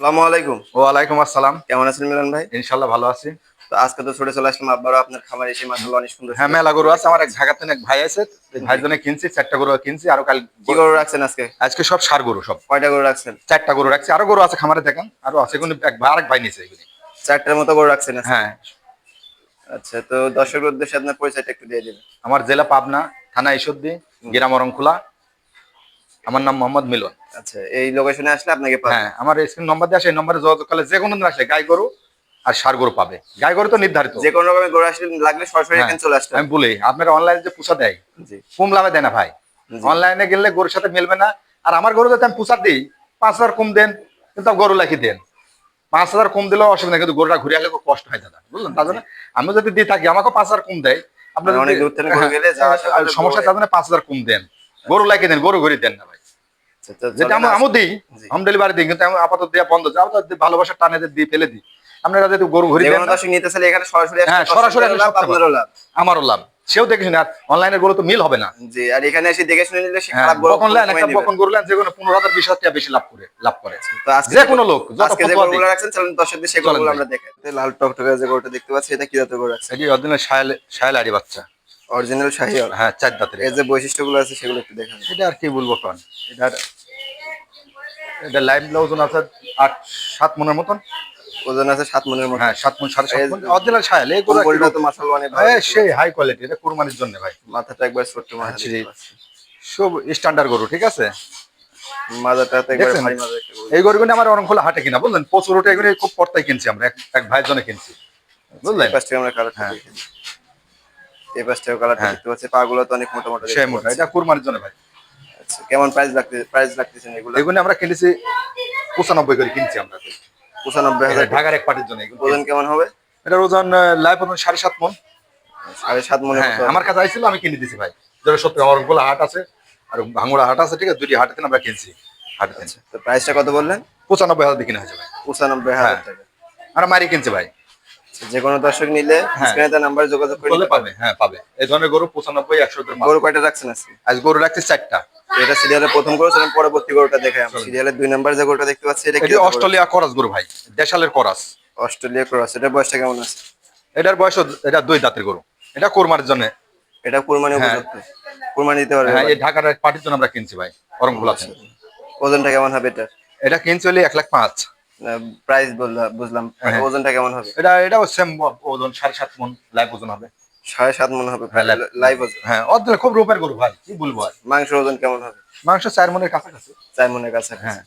আসসালামু আলাইকুম। ওয়ালাইকুম আসসালাম। কেমন আছেন মিলন ভাই? ইনশাল্লাহ ভালো আছি। তো আজকে তো ছোটে চলে আসলাম আবারও আপনার খামার এসে মাসাল্লাহ অনেক সুন্দর হ্যাঁ মেলা গরু আছে আমার এক এক ভাই আছে জন্য কিনছি চারটা গরু কিনছি আরও কাল কি গরু রাখছেন আজকে? আজকে সব সার গরু সব। কয়টা গরু রাখছেন? চারটা গরু রাখছি আরও গরু আছে খামারে দেখেন আরও আছে এক ভাই আরেক ভাই নিছে এগুলি চারটার মতো গরু রাখছেন? হ্যাঁ। আচ্ছা তো দর্শকের উদ্দেশ্যে আপনার পরিচয়টা একটু দিয়ে দিবেন। আমার জেলা পাবনা থানা ঈশ্বরদী গ্রাম অরংখোলা। আমার নাম মোহাম্মদ মিলন। আচ্ছা এই লোকেশনে আসলে আপনাকে হ্যাঁ আমার স্ক্রিন নম্বর দিয়ে আসে এই নম্বরে যোগাযোগ করলে যে কোনো দিন আসলে গাই গরু আর সার গরু পাবে। গাই গরু তো নির্ধারিত। যে কোনো রকমের গরু আসলে লাগলে সরাসরি হ্যাঁ, এখানে চলে আসতে আমি বলি আপনারা অনলাইনে যে পুষা দেয় কম লাভে দেয় না ভাই। অনলাইনে গেলে গরুর সাথে মিলবে না। আর আমার গরু যাতে আমি পুষার দিই পাঁচ হাজার কম দেন কিন্তু গরু লাখি দেন। পাঁচ হাজার কম দিলেও অসুবিধা নেই, কিন্তু গরুটা ঘুরে আসলে খুব কষ্ট হয় দাদা বুঝলেন? তার জন্য আমি যদি দিয়ে থাকি আমাকে পাঁচ হাজার কম দেয়। আপনার অনেক দূর থেকে আসা সমস্যা তার জন্য পাঁচ হাজার কম দেন। গরু লাখি দেন গরু ঘুরি দেন না ভাই। আচ্ছা, যেটা চলেন আমি দিই হোম ডেলিভারি দিই কিন্তু আপাতত দেওয়া বন্ধ। টানে দিয়ে ফেলে দিই। আপনারা যদি গরু ঘুরি নিতে চাইলে এখানে সরাসরি হ্যাঁ, সরাসরি। আপনারও লাভ। আমারও লাভ। সেও দেখে শুনে আর তো মিল হবে না। জি আর এখানে এসে দেখে শুনে নিলে সে হ্যাঁ, খারাপ গরু বকন একটা বকন গরু লেন যে কোনো পনেরো হাজার বিশ হাজার টাকা বেশি লাভ করে লাভ করে। তো আজকে যে কোনো লোক যত আজকে যে গরুগুলো রাখছেন চলেন দর্শকদের সেই গরুগুলো আমরা দেখে লাল টকটকে যে গরুটা দেখতে পাচ্ছি এটা কি জাতের গরু রাখছেন? এটি অরিজিনাল শায়াল শায়ালারি বাচ্চা? অরিজিনাল শাহিওয়াল হ্যাঁ চার দাঁতের এর যে বৈশিষ্ট্যগুলো আছে সেগুলো একটু দেখান এটা আর কি বলব কন এটার এটা লাইভ ওজন আছে আট সাত মনের মতন। ওজন আছে সাত মনের মতো হ্যাঁ সাত মন সাড়ে সাত মন। অরিজিনাল শায়াল এই তো মাশাআল্লাহ অনেক ভালো হ্যাঁ সেই হাই কোয়ালিটি এটা কুরবানির জন্য ভাই। মাথাটা একবার ছোট্ট মাথা আচ্ছা। সব স্ট্যান্ডার্ড গরু ঠিক আছে? মাথাটা তো একবার দেখছেন? ভারী গরু। এই গরুগুলো আমার হাটে কিনা বুঝলেন? প্রচুর ওটা এগুলো খুব পর্তায় কিনছি আমরা এক- ভাইয়ের জন্য কিনছি বুঝলেন? আমরা কালারটা হ্যাঁ। এই কালারটা হ্যাঁ। দেখতে পাচ্ছি পাগুলো তো অনেক মোটা মোটা দেখতে সেই মোটা এটা কুরবানির জন্য ভাই। আচ্ছা কেমন প্রাইস লাগতে প্রাইস লাগতেছেন এগুলো? এগুলো আমরা কিনেছি পঁচানব্বই করে কিনছি আমরা। পঁচানব্বই হাজার ঢাকার এক পার্টির জন্য ওজন কেমন হবে? এটার ওজন লাইভ ওজন সাড়ে সাত মন। সাড়ে সাত মনের হ্যাঁ আমার কাছে আইছিল আমি কিনে দিছি ভাই। যেটা সত্যি আমার গোলা হাট আছে আর ভাঙড়া হাট আছে ঠিক আছে? দুটি হাটে আমরা কিনছি হাটে কিনছি। তো প্রাইসটা কত বললেন? পঁচানব্বই হাজার কিনে হয়েছে ভাই। পঁচানব্বই হাজার হ্যাঁ। টাকা। আমরা মারি কিনছি ভাই। আচ্ছা, যে কোনো দর্শক নিলে হ্যাঁ। স্ক্রিনে তার নাম্বারে যোগাযোগ করে পাবে হ্যাঁ পাবে। এই ধরনের গরু পঁচানব্বই একশো গরু কয়টা রাখছেন আজকে? আজ গরু রাখছি চারটা। এটা সিরিয়ালের প্রথম গরু ছিলেন পরবর্তী গরুটা দেখাই আমরা। সিরিয়ালের দুই নাম্বার যে গরুটা দেখতে পাচ্ছি এটা কি? অস্ট্রেলিয়া করাস গরু ভাই দেশালের করাস। অস্ট্রেলিয়া ক্রস এটা বয়সটা কেমন আছে? এটার বয়স এটা দুই দাঁতের গরু। এটা কোরমার জন্য। এটা কুরবানি হ্যাঁ। উপযুক্ত। কুরবানি দিতে পারবে হ্যাঁ এই ঢাকার পার্টির জন্য আমরা কিনছি ভাই অরংগুলাতে ওজনটা কেমন হবে এটা এটা কিনছি হলে এক লাখ পাঁচ। প্রাইস বললাম বুঝলাম। হ্যাঁ। ওজনটা কেমন হবে? এটা এটাও সেম ওজন সাড়ে সাত মন লাইভ ওজন হবে। সাড়ে সাত মন হবে হ্যাঁ, লাইভ ওজন হ্যাঁ অর্ধেক খুব রূপের গরু ভাই কি বলব আর? মাংস ওজন কেমন হবে? মাংস চার মনের কাছাকাছি। চার মনের কাছে হ্যাঁ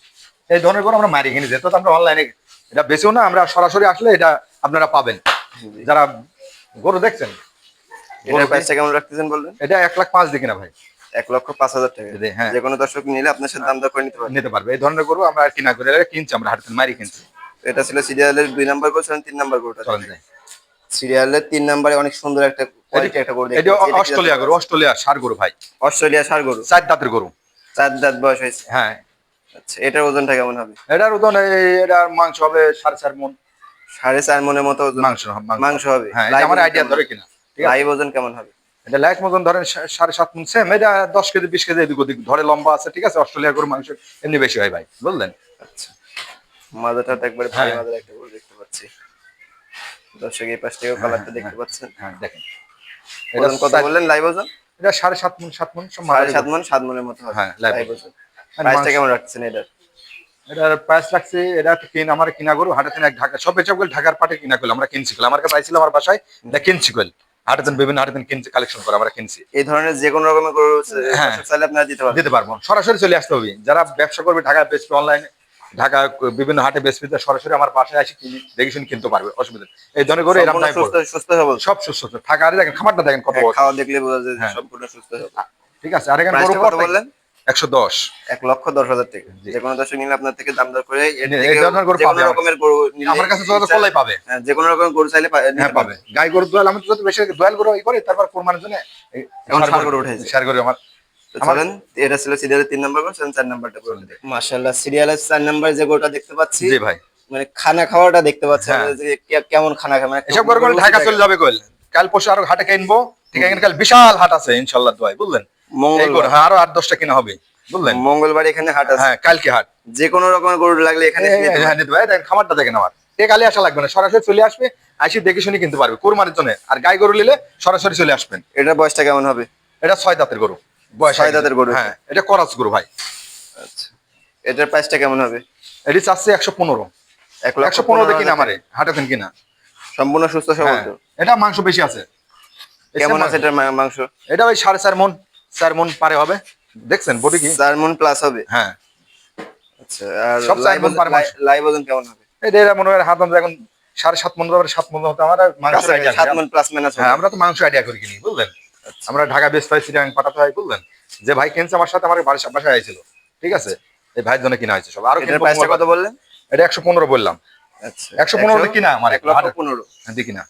এই ধরনের গরু আমরা মারি কিনি আমরা অনলাইনে এটা না আমরা সরাসরি আসলে এটা আপনারা পাবেন। যারা গরু দেখছেন এটার প্রাইসটা কেমন রাখতেছেন বললেন? এটা এক লাখ পাঁচ দিকে না ভাই। এক লক্ষ পাঁচ হাজার টাকা। হ্যাঁ। যে কোনো দর্শক নিলে আপনার সাথে দাম দর করে নিতে পারবেন নিতে পারবে। এই ধরনের গরু আমরা কিনা করে এটা কিনছি আমরা হাটে মারি কিনছি। এটা ছিল সিরিয়ালের দুই নাম্বার গরু ছিলেন তিন নাম্বার গরুটা। সিরিয়ালের তিন নাম্বারে অনেক সুন্দর একটা কোয়ালিটি একটা গরু এটা অস্ট্রেলিয়া গরু অস্ট্রেলিয়া সার গরু ভাই। অস্ট্রেলিয়া সার গরু? চার দাঁতের গরু। চার দাঁত বয়স হয়েছে? হ্যাঁ। আচ্ছা এটার ওজনটা কেমন হবে? এটার ওজন এটার মাংস হবে সাড়ে চার মন। সাড়ে চার মনের মতো ওজন? মাংস মাংস। হবে? হ্যাঁ আমার ওজন আইডিয়া? ধরে কিনা লাইভ ওজন কেমন হবে? এটা লাইট মতন ধরেন সাড়ে সাত মন সেম এটা দশ কেজি বিশ কেজি এদিক ওদিক ধরে লম্বা আছে ঠিক আছে? অস্ট্রেলিয়া গরু মাংস এমনি বেশি হয় ভাই বুঝলেন? আচ্ছা। মাজাটা তো একবারে হ্যাঁ। একটা গরু দেখতে পাচ্ছি। দর্শক এই পাশ থেকেও কালারটা দেখতে পাচ্ছেন। হ্যাঁ দেখেন। এটা ওজন কত বললেন লাইভ ওজন এটা সাড়ে সাত মন সাত মন সাড়ে সাত মন সাত মনের মতো হ্যাঁ, লাইভ ওজন। প্রাইসটা কেমন রাখছেন এটার এটার প্রাইস লাগছে এটা কিন আমার কিনা গরু হাটে এক ঢাকা সবগুলো ঢাকার পাটে কিনা করল আমরা কিনছি আমার কাছে আইছিল আমার বাসায় এটা কিনছি হাটে বিভিন্ন হাটে দিন কিনছি কালেকশন করে আমরা কিনছি। এই ধরনের যে কোনো রকমের গরু হ্যাঁ। চাইলে আপনারা দিতে পারবেন। দিতে পারব। সরাসরি চলে আসতে হবে। যারা ব্যবসা করবে ঢাকা বেসপি অনলাইনে ঢাকা বিভিন্ন হাটে বেসপি সরাসরি আমার বাসায় আসি কিনে দেখে শুনে কিনতে পারবে অসুবিধা এই ধরনের গরু এরকম সুস্থ সবল সব সুস্থ ঢাকা আরে দেখেন খাবারটা দেখেন কত হ্যাঁ, খাওয়া দেখলে বোঝা যায় হ্যাঁ। সম্পূর্ণ সুস্থ সবল ঠিক আছে আর এখানে গরু কত বললেন? একশো দশ। এক লক্ষ দশ হাজার টাকা। যে কোনো দর্শক নিলে আপনার থেকে দাম দর করে রকমের গরু আমার কাছে যোগাযোগ করলেই পাবে। হ্যাঁ, যে কোনো রকমের গরু চাইলে হ্যাঁ পাবে। গাই গরু দোয়াল আমি তো বেশি দোয়াল গরু করি তারপর কোরবানির জন্য ষাঁড় গরু উঠেছে। ষাঁড় গরু আমার চলেন এটা ছিল সিরিয়ালের তিন নাম্বার চলেন চার নাম্বারটা গরু মাশাআল্লাহ সিরিয়ালের চার নাম্বার যে গরুটা দেখতে পাচ্ছি জি ভাই। মানে খানা খাওয়াটা দেখতে পাচ্ছি হ্যাঁ। যে কেমন খানা খায় মানে এসব গরু করে ঢাকা চলে যাবে কইল কাল পরশু আরও হাটে কিনবো ঠিক আছে কাল বিশাল হাট আছে ইনশাল্লাহ দোয়াই বুঝলেন? মঙ্গলবার। হ্যাঁ আরও আট দশটা কিনা হবে বুঝলেন? মঙ্গলবার এখানে হাট আছে। হ্যাঁ কালকে হাট। যে কোনো রকমের গরু লাগলে এখানে হ্যাঁ নিতে পারে দেখেন খামারটা দেখেন আমার। কালি আসা লাগবে না সরাসরি চলে আসবে আসি দেখে শুনে কিনতে পারবে কোরবানির জন্য। আর গাই গরু নিলে সরাসরি চলে আসবেন। এটার বয়সটা কেমন হবে? এটা ছয় দাঁতের গরু। বয়স গরু। হ্যাঁ এটা করাস গরু ভাই। আচ্ছা। এটার প্রাইসটা কেমন হবে? এটি চাচ্ছে একশো পনেরো। এক লক্ষ একশো পনেরো কিনা হাজার আমারে হাটাতেন কিনা। সম্পূর্ণ সুস্থ সবল হ্যাঁ, তো? এটা মাংস বেশি আছে। কেমন আছে এটার মা- মাংস? এটা ওই সাড়ে চার মন চার মন পারে হবে। দেখছেন বডি কি? চার মন প্লাস হবে? হ্যাঁ। আচ্ছা আর সব চার মণ পার মাস। লাইভ ওজন কেমন হবে? এটা এরা মনে হয় হাত আমরা এখন সাড়ে সাত মন সাত মন হতে আমার আর মাংস কাছাকাছি, আইডিয়া সাত মন প্লাস মাইনাস হ্যাঁ আমরা তো মাংস আইডিয়া করি কিনি বুঝলেন? আমরা ঢাকা বেস্ট হয় সিটাং পাঠাতে হয় বুঝলেন? যে ভাই কিনছে আমার সাথে আমার বাসা বাসায় আইছিল। ঠিক আছে? এই ভাইয়ের জন্য কিনা হয়েছে সব। আরও প্রাইসটা কত বললেন? এটা একশো পনেরো বললাম। আচ্ছা। একশো পনেরো কিনা আমার? এক লক্ষ পনেরো। হ্যাঁ, দেখি না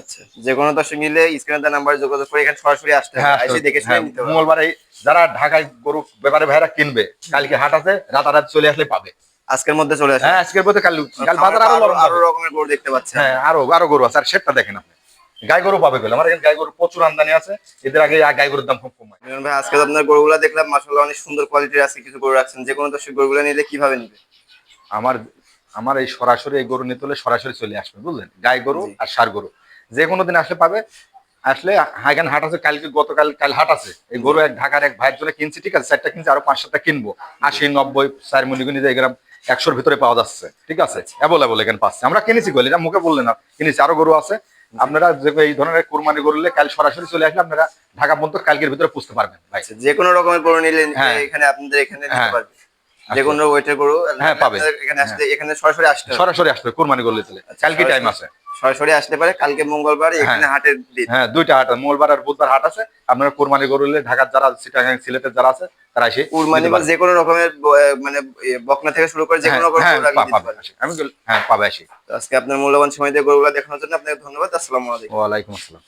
আচ্ছা। যে কোনো দর্শক নিলে স্ক্রিনে তার নাম্বার যোগাযোগ করে এখানে সরাসরি আসতে হবে। হ্যাঁ এসে দেখে শুনে হ্যাঁ, নিতে হবে। মঙ্গলবার এই যারা ঢাকায় গরু ব্যাপারে ভাইরা কিনবে কালকে হাট আছে রাতারাত চলে আসলে পাবে। আজকের মধ্যে চলে আসে। হ্যাঁ আজকের মধ্যে কাল কাল বাজার আরও আরও। রকমের গরু দেখতে পাচ্ছেন। হ্যাঁ আরও আরও গরু আছে আর সেটটা দেখেন আপনি। গাই গরু পাবে বলে আমার এখানে গাই গরু প্রচুর আমদানি আছে। এদের আগে গাই গরুর দাম খুব কম হয় ভাই আজকে আপনার গরুগুলা দেখলাম মাশাআল্লাহ অনেক সুন্দর কোয়ালিটির আছে কিছু গরু রাখছেন। যে কোনো দর্শক গরুগুলা নিলে কীভাবে নিবে? আমার আমার এই সরাসরি এই গরু নিতে হলে সরাসরি চলে আসবে বুঝলেন? গাই গরু আর সার গরু। যে কোনো দিন আসলে পাবে। আসলে হাইগান হাট আছে কালকে গতকাল কাল হাট আছে। এই গরু এক ঢাকার এক ভাইয়ের জন্য কিনছি ঠিক আছে? চারটা কিনছি আরও পাঁচ সাতটা কিনবো। আশি নব্বই চার মিলিগুনি যে গ্রাম একশোর ভিতরে পাওয়া যাচ্ছে ঠিক আছে? অ্যাভেলেবল এখানে পাচ্ছে। আমরা কিনেছি গলি এটা মুখে বললেন না। কিনেছি আরও গরু আছে। আপনারা যে এই ধরনের কোরবানি করলে কাল সরাসরি চলে আসলে আপনারা ঢাকা পর্যন্ত কালকের ভিতরে পুষতে পারবেন ভাই আচ্ছা, যে কোনো রকমের গরু নিলেন হ্যাঁ। এখানে আপনাদের এখানে নিতে হ্যাঁ। যে কোনো ওয়েটের গরু হ্যাঁ, পাবে। এখানে আসতে এখানে সরাসরি আসতে সরাসরি আসতে কোরবানি করলে চলে হলে। কালকে টাইম আছে সরাসরি আসতে পারে। কালকে মঙ্গলবার এখানে হাটের দিন। হ্যাঁ দুইটা হাট আছে মঙ্গলবার আর বুধবার হাট আছে। আপনারা কোরবানি গরু নিলে ঢাকার যারা সিটাং সিলেটের যারা আছে তারা এসে কুরমানি বা। যে কোনো রকমের মানে বকনা থেকে শুরু করে যে কোনো রকম হ্যাঁ। আমি হ্যাঁ পাবে আসি আজকে আপনার মূল্যবান সময় দিয়ে গরুগুলো দেখানোর জন্য আপনাকে ধন্যবাদ। আসসালামু আলাইকুম। ওয়ালাইকুম আসসালাম।